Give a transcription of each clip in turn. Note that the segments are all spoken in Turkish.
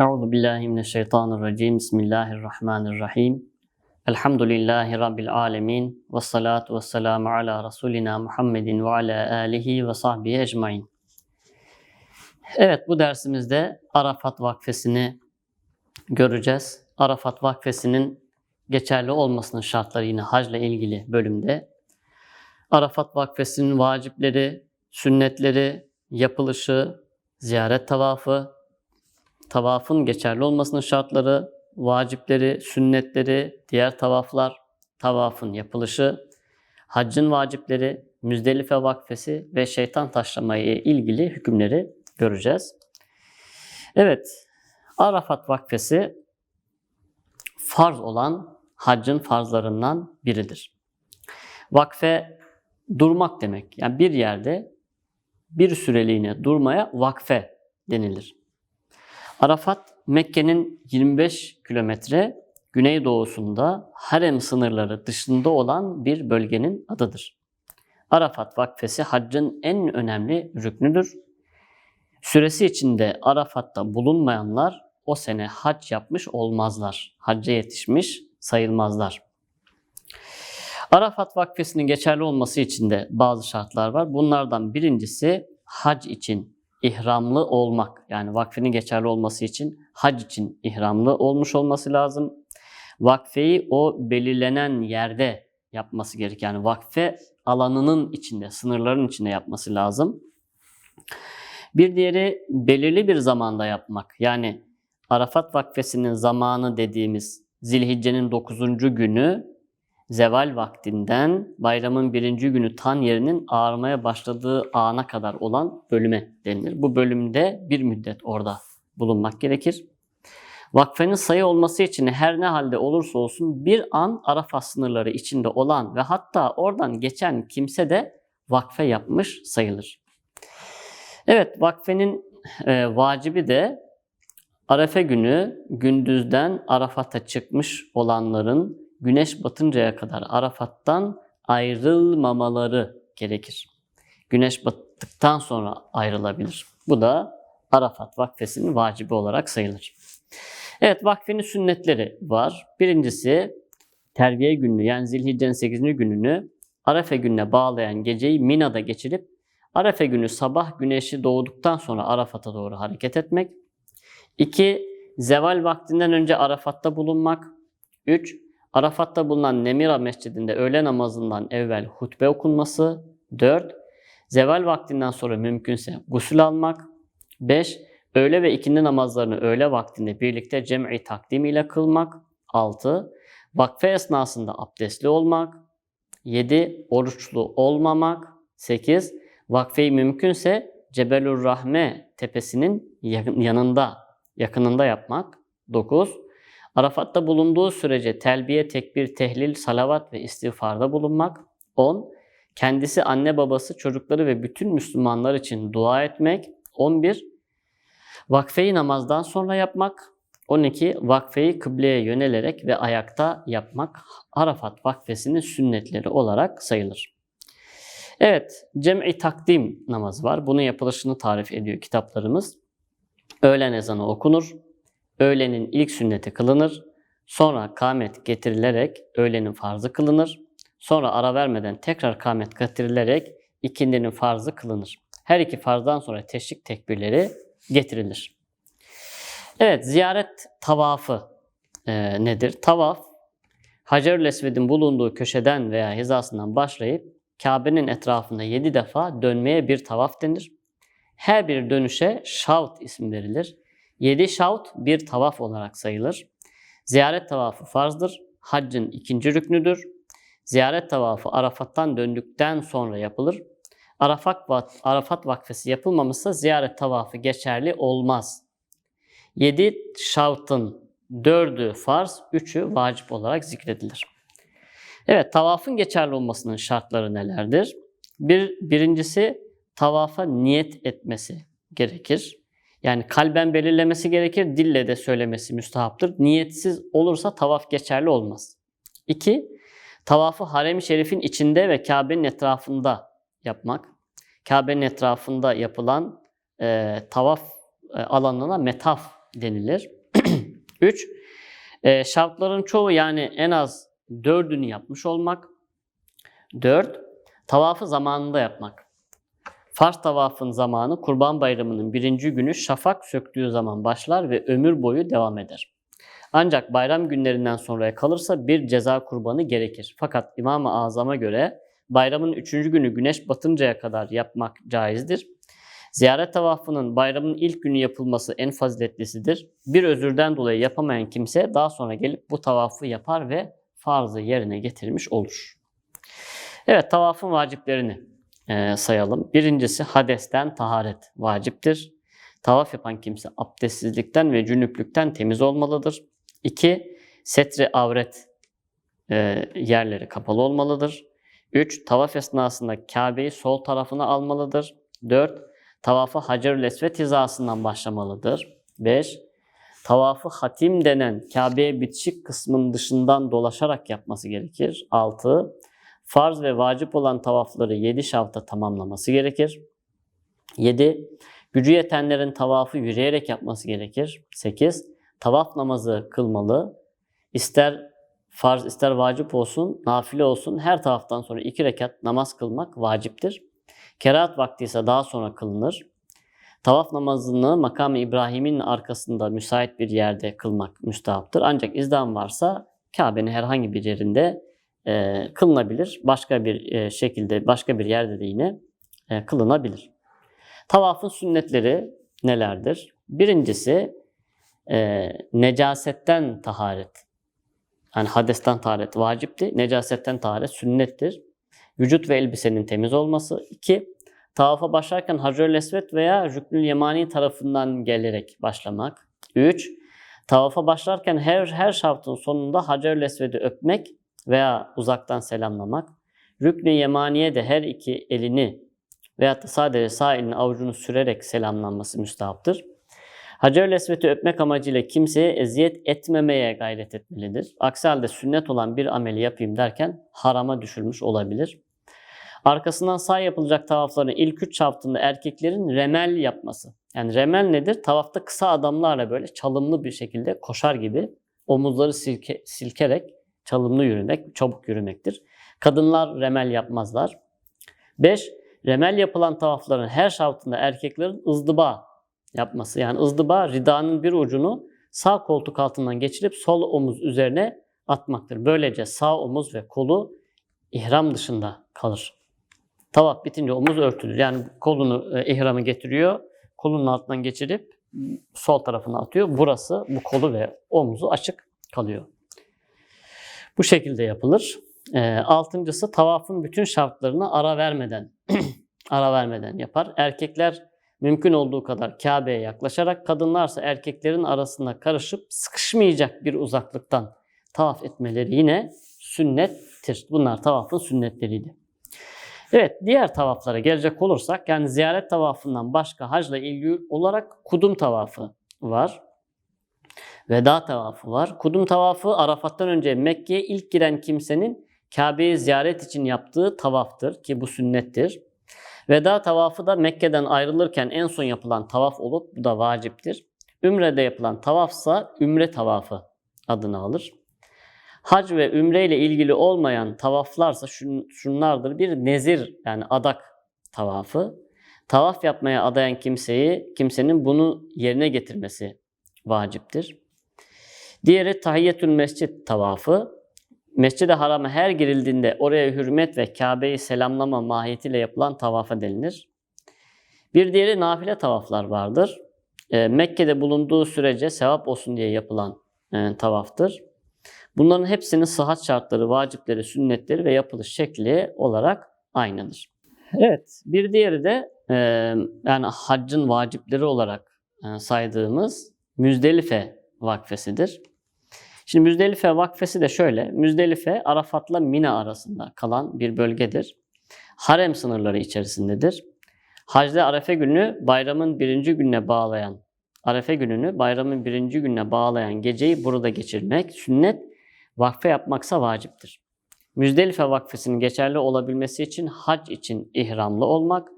Euzu billahi mineşşeytanirracim. Bismillahirrahmanirrahim. Elhamdülillahi rabbil alamin ve salatu vesselamu ala rasulina Muhammedin ve ala alihi ve sahbihi ecmaîn. Evet bu dersimizde Arafat Vakfesi'ni göreceğiz. Arafat Vakfesi'nin geçerli olmasının şartları yine hacla ilgili bölümde. Arafat Vakfesi'nin vacipleri, sünnetleri, yapılışı, ziyaret tavafı, tavafın geçerli olmasının şartları, vacipleri, sünnetleri, diğer tavaflar, tavafın yapılışı, haccın vacipleri, Müzdelife Vakfesi ve şeytan taşlamayı ilgili hükümleri göreceğiz. Evet, Arafat Vakfesi farz olan haccın farzlarından biridir. Vakfe durmak demek. Yani bir yerde bir süreliğine durmaya vakfe denilir. Arafat Mekke'nin 25 kilometre güneydoğusunda harem sınırları dışında olan bir bölgenin adıdır. Arafat Vakfesi haccın en önemli rüknüdür. Süresi içinde Arafat'ta bulunmayanlar o sene hac yapmış olmazlar. Hacca yetişmiş sayılmazlar. Arafat Vakfesi'nin geçerli olması için de bazı şartlar var. Bunlardan birincisi hac için ihramlı olmak. Yani vakfenin geçerli olması için hac için ihramlı olmuş olması lazım. Vakfeyi o belirlenen yerde yapması gerek. Yani vakfe alanının içinde, sınırların içinde yapması lazım. Bir diğeri belirli bir zamanda yapmak. Yani Arafat Vakfesi'nin zamanı dediğimiz Zilhicce'nin 9. günü zeval vaktinden bayramın birinci günü tan yerinin ağarmaya başladığı ana kadar olan bölüme denilir. Bu bölümde bir müddet orada bulunmak gerekir. Vakfenin sayı olması için her ne halde olursa olsun bir an Arafat sınırları içinde olan ve hatta oradan geçen kimse de vakfe yapmış sayılır. Evet vakfenin e, vacibi de Arefe günü gündüzden Arafat'a çıkmış olanların güneş batıncaya kadar Arafat'tan ayrılmamaları gerekir. Güneş battıktan sonra ayrılabilir. Bu da Arafat vakfesinin vacibi olarak sayılır. Evet vakfenin sünnetleri var. Birincisi terbiye gününü yani Zilhicce'nin 8. gününü Arefe gününe bağlayan geceyi Mina'da geçirip Arefe günü sabah güneşi doğduktan sonra Arafat'a doğru hareket etmek. 2. Zeval vaktinden önce Arafat'ta bulunmak. 3. Arafat'ta bulunan Nemira Mescidinde öğle namazından evvel hutbe okunması. 4. Zeval vaktinden sonra mümkünse gusül almak. 5. Öğle ve ikindi namazlarını öğle vaktinde birlikte cem'i takdim ile kılmak. 6. Vakfe esnasında abdestli olmak. 7. Oruçlu olmamak. 8. Vakfeyi mümkünse Cebelur Rahme tepesinin yanında, yakınında yapmak. 9. Arafat'ta bulunduğu sürece telbiye, tekbir, tehlil, salavat ve istiğfarda bulunmak. 10. Kendisi, anne babası, çocukları ve bütün Müslümanlar için dua etmek. 11. Vakfeyi namazdan sonra yapmak. 12. Vakfeyi kıbleye yönelerek ve ayakta yapmak Arafat vakfesinin sünnetleri olarak sayılır. Evet, cem'i takdim namazı var. Bunun yapılışını tarif ediyor kitaplarımız. Öğlen ezanı okunur. Öğlenin ilk sünneti kılınır. Sonra kâmet getirilerek öğlenin farzı kılınır. Sonra ara vermeden tekrar kâmet getirilerek ikindinin farzı kılınır. Her iki farzdan sonra teşrik tekbirleri getirilir. Evet, ziyaret tavafı e, nedir? Tavaf, Hacer-ül Esved'in bulunduğu köşeden veya hizasından başlayıp Kabe'nin etrafında yedi defa dönmeye bir tavaf denir. Her bir dönüşe şavt ismi verilir. Yedi şavt bir tavaf olarak sayılır. Ziyaret tavafı farzdır. Haccın ikinci rüknüdür. Ziyaret tavafı Arafat'tan döndükten sonra yapılır. Arafat, Arafat vakfesi yapılmamışsa ziyaret tavafı geçerli olmaz. Yedi şavtın dördü farz, üçü vacip olarak zikredilir. Evet, tavafın geçerli olmasının şartları nelerdir? Bir, birincisi tavafa niyet etmesi gerekir. Yani kalben belirlemesi gerekir, dille de söylemesi müstahaptır. Niyetsiz olursa tavaf geçerli olmaz. İki, tavafı harem-i şerifin içinde ve Kabe'nin etrafında yapmak. Kabe'nin etrafında yapılan e, tavaf e, alanına metaf denilir. 3. E, şartların çoğu yani en az dördünü yapmış olmak. 4. Tavafı zamanında yapmak. Farz tavafın zamanı Kurban Bayramı'nın birinci günü şafak söktüğü zaman başlar ve ömür boyu devam eder. Ancak bayram günlerinden sonraya kalırsa bir ceza kurbanı gerekir. Fakat İmam-ı Azam'a göre bayramın üçüncü günü güneş batıncaya kadar yapmak caizdir. Ziyaret tavafının bayramın ilk günü yapılması en faziletlisidir. Bir özürden dolayı yapamayan kimse daha sonra gelip bu tavafı yapar ve farzı yerine getirmiş olur. Evet tavafın vaciplerini e, sayalım. Birincisi hadesten taharet vaciptir. Tavaf yapan kimse abdestsizlikten ve cünüplükten temiz olmalıdır. 2. Setri avret e, yerleri kapalı olmalıdır. 3. Tavaf esnasında Kabe'yi sol tarafına almalıdır. 4. Tavafı Hacer-ül Esved hizasından başlamalıdır. 5. Tavafı hatim denen Kabe'ye bitişik kısmın dışından dolaşarak yapması gerekir. 6. Farz ve vacip olan tavafları 7 şavta tamamlaması gerekir. 7. Gücü yetenlerin tavafı yürüyerek yapması gerekir. 8. Tavaf namazı kılmalı. İster farz ister vacip olsun, nafile olsun her tavaftan sonra iki rekat namaz kılmak vaciptir. Kerahat vakti ise daha sonra kılınır. Tavaf namazını makam İbrahim'in arkasında müsait bir yerde kılmak müstahaptır. Ancak izdam varsa Kabe'nin herhangi bir yerinde e, kılınabilir. Başka bir e, şekilde, başka bir yerde de yine e, kılınabilir. Tavafın sünnetleri nelerdir? Birincisi e, necasetten taharet. Yani hadesten taharet vacipti. Necasetten taharet sünnettir. Vücut ve elbisenin temiz olması. 2. Tavafa başlarken Hacer-ül Esved veya Rüknül Yemani tarafından gelerek başlamak. 3. Tavafa başlarken her her şartın sonunda Hacer-ül Esved'i öpmek veya uzaktan selamlamak. Rüknü Yemani'ye de her iki elini veyahut da sadece sağ elini avucunu sürerek selamlanması müstahaptır. Hacer-ül öpmek amacıyla kimseye eziyet etmemeye gayret etmelidir. Aksi halde sünnet olan bir ameli yapayım derken harama düşülmüş olabilir. Arkasından sağ yapılacak tavafların ilk üç şaftında erkeklerin remel yapması. Yani remel nedir? Tavafta kısa adamlarla böyle çalımlı bir şekilde koşar gibi omuzları silke, silkerek çalımlı yürümek, çabuk yürümektir. Kadınlar remel yapmazlar. 5. Remel yapılan tavafların her şaftında erkeklerin ızdıba yapması. Yani ızdıba ridanın bir ucunu sağ koltuk altından geçirip sol omuz üzerine atmaktır. Böylece sağ omuz ve kolu ihram dışında kalır. Tavaf bitince omuz örtülür. Yani kolunu e, ihramı getiriyor. Kolunun altından geçirip sol tarafına atıyor. Burası bu kolu ve omuzu açık kalıyor. Bu şekilde yapılır. E, altıncısı tavafın bütün şartlarını ara vermeden ara vermeden yapar. Erkekler mümkün olduğu kadar Kabe'ye yaklaşarak kadınlarsa erkeklerin arasında karışıp sıkışmayacak bir uzaklıktan tavaf etmeleri yine sünnettir. Bunlar tavafın sünnetleriydi. Evet, diğer tavaflara gelecek olursak, yani ziyaret tavafından başka hacla ilgili olarak kudum tavafı var. Veda tavafı var. Kudum tavafı Arafat'tan önce Mekke'ye ilk giren kimsenin Kabe'yi ziyaret için yaptığı tavaftır ki bu sünnettir. Veda tavafı da Mekke'den ayrılırken en son yapılan tavaf olup bu da vaciptir. Ümre'de yapılan tavafsa ümre tavafı adını alır. Hac ve ümre ile ilgili olmayan tavaflarsa şun, şunlardır. Bir nezir yani adak tavafı. Tavaf yapmaya adayan kimseyi, kimsenin bunu yerine getirmesi vaciptir. Diğeri tahiyyetül mescid tavafı. Mescid-i Haram'a her girildiğinde oraya hürmet ve Kabe'yi selamlama mahiyetiyle yapılan tavafa denilir. Bir diğeri nafile tavaflar vardır. E, Mekke'de bulunduğu sürece sevap olsun diye yapılan e, tavaftır. Bunların hepsinin sıhhat şartları, vacipleri, sünnetleri ve yapılış şekli olarak aynıdır. Evet, bir diğeri de e, yani haccın vacipleri olarak e, saydığımız Müzdelife vakfesidir. Şimdi Müzdelife vakfesi de şöyle. Müzdelife Arafat'la Mina arasında kalan bir bölgedir. Harem sınırları içerisindedir. Hacda Arefe günü bayramın birinci gününe bağlayan, Arefe gününü bayramın birinci gününe bağlayan geceyi burada geçirmek sünnet, vakfe yapmaksa vaciptir. Müzdelife vakfesinin geçerli olabilmesi için hac için ihramlı olmak,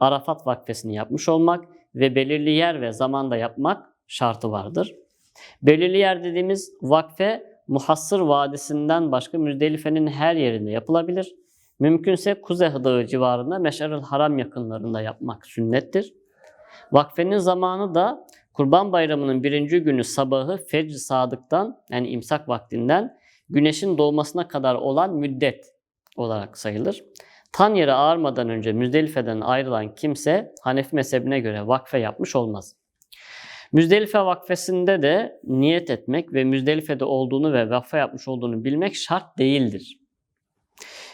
Arafat vakfesini yapmış olmak ve belirli yer ve zamanda yapmak şartı vardır. Belirli yer dediğimiz vakfe Muhassır Vadisi'nden başka Müzdelife'nin her yerinde yapılabilir. Mümkünse Kuzey Dağı civarında Meş'eril Haram yakınlarında yapmak sünnettir. Vakfenin zamanı da Kurban Bayramı'nın birinci günü sabahı fecr sadıktan yani imsak vaktinden güneşin doğmasına kadar olan müddet olarak sayılır. Tan yeri ağarmadan önce Müzdelife'den ayrılan kimse Hanefi mezhebine göre vakfe yapmış olmaz. Müzdelife vakfesinde de niyet etmek ve Müzdelife'de olduğunu ve vakfe yapmış olduğunu bilmek şart değildir.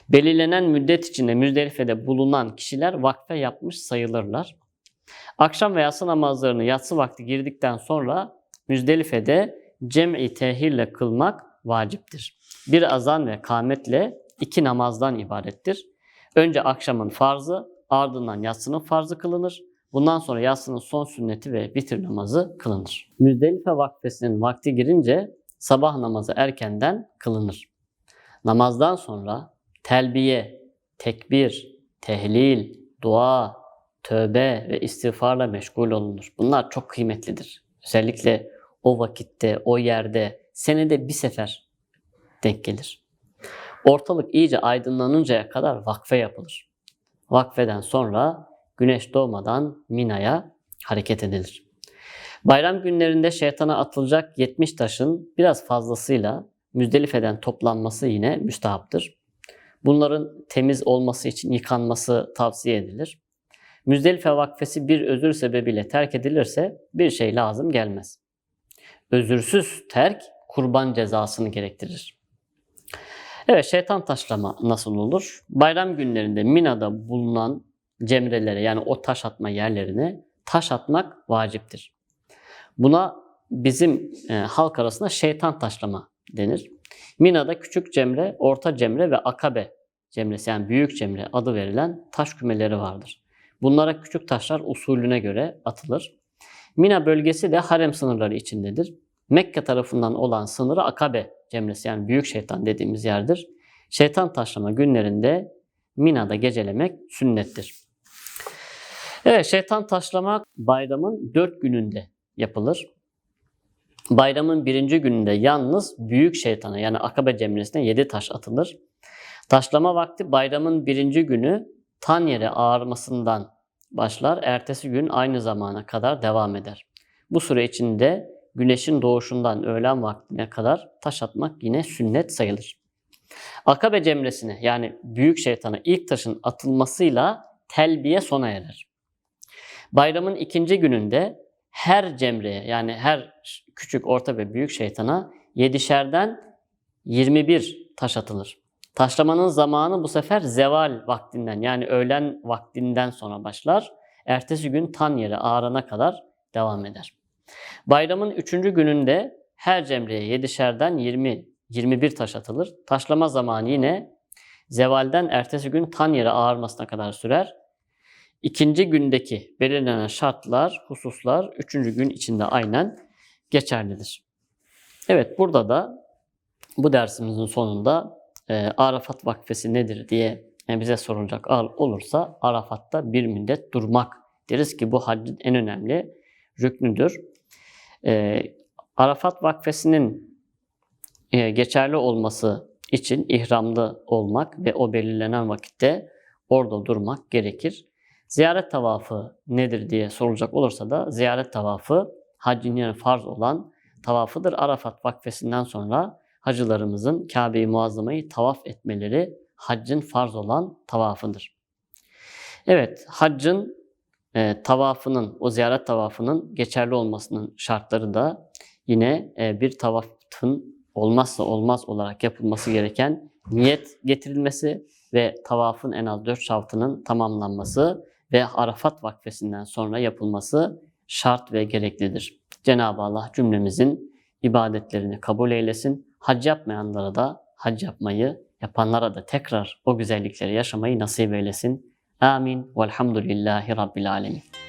Belirlenen müddet içinde Müzdelife'de bulunan kişiler vakfe yapmış sayılırlar. Akşam ve yatsı namazlarını yatsı vakti girdikten sonra Müzdelife'de cem'i tehirle kılmak vaciptir. Bir azan ve kametle iki namazdan ibarettir. Önce akşamın farzı, ardından yatsının farzı kılınır. Bundan sonra yatsının son sünneti ve vitir namazı kılınır. Müzdelife vakfesinin vakti girince sabah namazı erkenden kılınır. Namazdan sonra telbiye, tekbir, tehlil, dua, tövbe ve istiğfarla meşgul olunur. Bunlar çok kıymetlidir. Özellikle o vakitte, o yerde, senede bir sefer denk gelir. Ortalık iyice aydınlanıncaya kadar vakfe yapılır. Vakfeden sonra güneş doğmadan Mina'ya hareket edilir. Bayram günlerinde şeytana atılacak 70 taşın biraz fazlasıyla Müzdelife'den toplanması yine müstahaptır. Bunların temiz olması için yıkanması tavsiye edilir. Müzdelife vakfesi bir özür sebebiyle terk edilirse bir şey lazım gelmez. Özürsüz terk kurban cezasını gerektirir. Evet şeytan taşlama nasıl olur? Bayram günlerinde Mina'da bulunan cemrelere yani o taş atma yerlerine taş atmak vaciptir. Buna bizim e, halk arasında şeytan taşlama denir. Mina'da küçük cemre, orta cemre ve akabe cemresi yani büyük cemre adı verilen taş kümeleri vardır. Bunlara küçük taşlar usulüne göre atılır. Mina bölgesi de harem sınırları içindedir. Mekke tarafından olan sınırı Akabe cemresi yani büyük şeytan dediğimiz yerdir. Şeytan taşlama günlerinde Mina'da gecelemek sünnettir. Evet şeytan taşlamak bayramın dört gününde yapılır. Bayramın birinci gününde yalnız büyük şeytana yani Akabe cemresine yedi taş atılır. Taşlama vakti bayramın birinci günü tan yere ağarmasından başlar. Ertesi gün aynı zamana kadar devam eder. Bu süre içinde güneşin doğuşundan öğlen vaktine kadar taş atmak yine sünnet sayılır. Akabe cemresine yani büyük şeytana ilk taşın atılmasıyla telbiye sona erer. Bayramın ikinci gününde her cemreye yani her küçük, orta ve büyük şeytana yedişerden 21 taş atılır. Taşlamanın zamanı bu sefer zeval vaktinden yani öğlen vaktinden sonra başlar. Ertesi gün tan yeri ağarana kadar devam eder. Bayramın üçüncü gününde her cemreye yedişerden 20 21 taş atılır. Taşlama zamanı yine zevalden ertesi gün tan yeri ağarmasına kadar sürer. İkinci gündeki belirlenen şartlar, hususlar üçüncü gün içinde aynen geçerlidir. Evet burada da bu dersimizin sonunda e, Arafat vakfesi nedir diye e, bize sorulacak olursa Arafat'ta bir müddet durmak deriz ki bu haccın en önemli rüknüdür. E, Arafat vakfesinin e, geçerli olması için ihramlı olmak ve o belirlenen vakitte orada durmak gerekir. Ziyaret tavafı nedir diye sorulacak olursa da ziyaret tavafı haccın yani farz olan tavafıdır. Arafat vakfesinden sonra hacılarımızın Kabe-i Muazzama'yı tavaf etmeleri haccın farz olan tavafıdır. Evet, haccın e, tavafının, o ziyaret tavafının geçerli olmasının şartları da yine e, bir tavafın olmazsa olmaz olarak yapılması gereken niyet getirilmesi ve tavafın en az dört şartının tamamlanması ve Arafat vakfesinden sonra yapılması şart ve gereklidir. Cenab-ı Allah cümlemizin ibadetlerini kabul eylesin. Hac yapmayanlara da hac yapmayı, yapanlara da tekrar o güzellikleri yaşamayı nasip eylesin. Amin. Velhamdülillahi Rabbil Alemin.